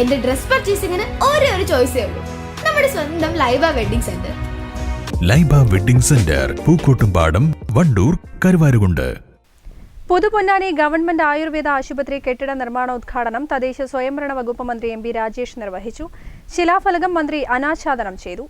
എന്റെ ഡ്രസ് പർച്ചേസിംഗിന് ഒരേ ഒരു ചോയ്സേ ഉള്ളൂ. നമ്മുടെ സ്വന്തം Laiba wedding centre. Laiba wedding centre Pookkottumpadam Wandoor Karuvarakundu. Puthuponnani government Ayurveda ആശുപത്രി കെട്ടിട നിർമ്മാണ നിർമ്മാണോദ്ഘാടനം തദ്ദേശ സ്വയംഭരണ വകുപ്പ് മന്ത്രി എം പി രാജേഷ് നിർവഹിച്ചു. ശിലാഫലകം മന്ത്രി അനാച്ഛാദനം ചെയ്തു.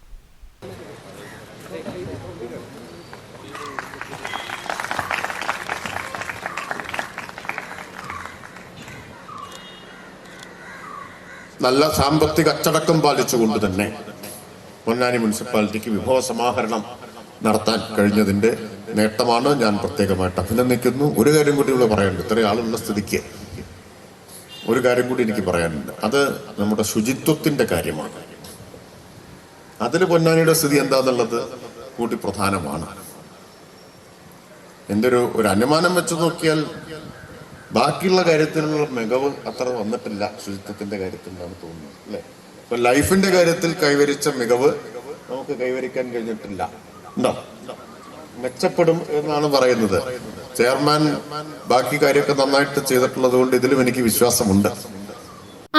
നല്ല സാമ്പത്തിക അച്ചടക്കം പാലിച്ചുകൊണ്ട് തന്നെ പൊന്നാനി മുനിസിപ്പാലിറ്റിക്ക് വിഭവ സമാഹരണം നടത്താൻ കഴിഞ്ഞതിന്റെ നേട്ടമാണ് ഞാൻ പ്രത്യേകമായിട്ട് അഭിനന്ദിക്കുന്നു. ഒരു കാര്യം കൂടി ഇവിടെ പറയാനുണ്ട്. ഇത്രയും ആളുള്ള സ്ഥിതിക്ക് ഒരു കാര്യം കൂടി എനിക്ക് പറയാനുണ്ട്. അത് നമ്മുടെ ശുചിത്വത്തിന്റെ കാര്യമാണ്. അതിൽ പൊന്നാനിയുടെ സ്ഥിതി എന്താന്നുള്ളത് കൂടി പ്രധാനമാണ്. എന്തൊരു ഒരു ഒരു അനുമാനം വെച്ച് നോക്കിയാൽ ബാക്കിയുള്ള കാര്യത്തിലുള്ള മികവ് അത്ര വന്നിട്ടില്ല ശുചിത്വത്തിന്റെ കാര്യത്തിൽ നിന്നാണ് തോന്നുന്നത് അല്ലെ? ഇപ്പൊ ലൈഫിന്റെ കാര്യത്തിൽ കൈവരിച്ച മികവ് നമുക്ക് കൈവരിക്കാൻ കഴിഞ്ഞിട്ടില്ല. ഉണ്ടോ? മെച്ചപ്പെടും എന്നാണ് പറയുന്നത്. ചെയർമാൻ ബാക്കി കാര്യമൊക്കെ നന്നായിട്ട് ചെയ്തിട്ടുള്ളത് കൊണ്ട് ഇതിലും എനിക്ക് വിശ്വാസമുണ്ട്.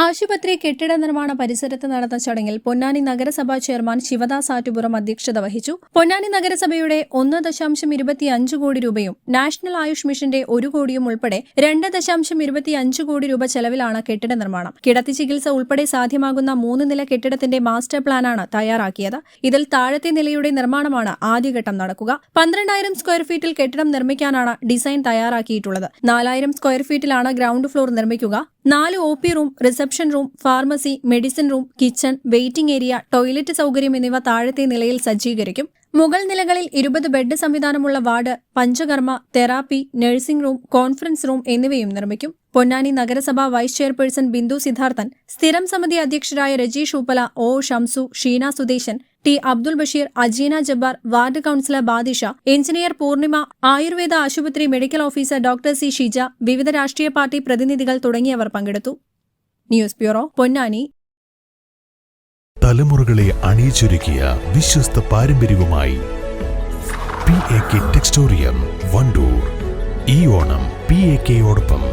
ആശുപത്രി കെട്ടിട നിർമ്മാണ പരിസരത്ത് നടന്ന ചടങ്ങിൽ പൊന്നാനി നഗരസഭാ ചെയർമാൻ ശിവദാസ് ആറ്റുപുറം അധ്യക്ഷത വഹിച്ചു. പൊന്നാനി നഗരസഭയുടെ ഒന്ന് ദശാംശം ഇരുപത്തിയഞ്ച് കോടി രൂപയും നാഷണൽ ആയുഷ് മിഷന്റെ ഒരു കോടിയും ഉൾപ്പെടെ രണ്ട് ദശാംശം ഇരുപത്തിയഞ്ച് കോടി രൂപ ചെലവിലാണ് കെട്ടിട നിർമ്മാണം. കിടത്തി ചികിത്സ ഉൾപ്പെടെ സാധ്യമാകുന്ന മൂന്ന് നില കെട്ടിടത്തിന്റെ മാസ്റ്റർ പ്ലാനാണ് തയ്യാറാക്കിയത്. ഇതിൽ താഴത്തെ നിലയുടെ നിർമ്മാണമാണ് ആദ്യഘട്ടം നടക്കുക. പന്ത്രണ്ടായിരം സ്ക്വയർ ഫീറ്റിൽ കെട്ടിടം നിർമ്മിക്കാനാണ് ഡിസൈൻ തയ്യാറാക്കിയിട്ടുള്ളത്. നാലായിരം സ്ക്വയർ ഫീറ്റിലാണ് ഗ്രൗണ്ട് ഫ്ലോർ നിർമ്മിക്കുക. നാല് O P room reception room pharmacy medicine room kitchen waiting area toilet സൗകര്യം എന്നിവ താഴത്തെ നിലയിൽ സജ്ജീകരിക്കും. മുകൾ നിലകളിൽ ഇരുപത് bed സംവിധാനമുള്ള ward panchakarma therapy nursing room conference room എന്നിവയും നിർമ്മിക്കും. പൊന്നാനി നഗരസഭ വൈസ് ചെയർപേഴ്സൺ ബിന്ദു സിദ്ധാർത്ഥൻ സ്ഥിരം സമിതി അധ്യക്ഷരായ Rajeesh Uppala O Shamsu Sheena Sudeshan T Abdul Basheer Ajeena Jabbar ward councillor Badisha engineer Poornima Ayurveda ആശുപത്രി medical officer doctor C Shija വിവിധ രാഷ്ട്രീയ party പ്രതിനിധികൾ തുടങ്ങിയവർ പങ്കെടുത്തു. News bureau Ponnani. തലമുറകളെ അണിയിച്ചൊരുക്കിയ വിശ്വസ്ത പാരമ്പര്യവുമായി P A K Textorium Wandoor. ഈ ഓണം പി എ കെയോടൊപ്പം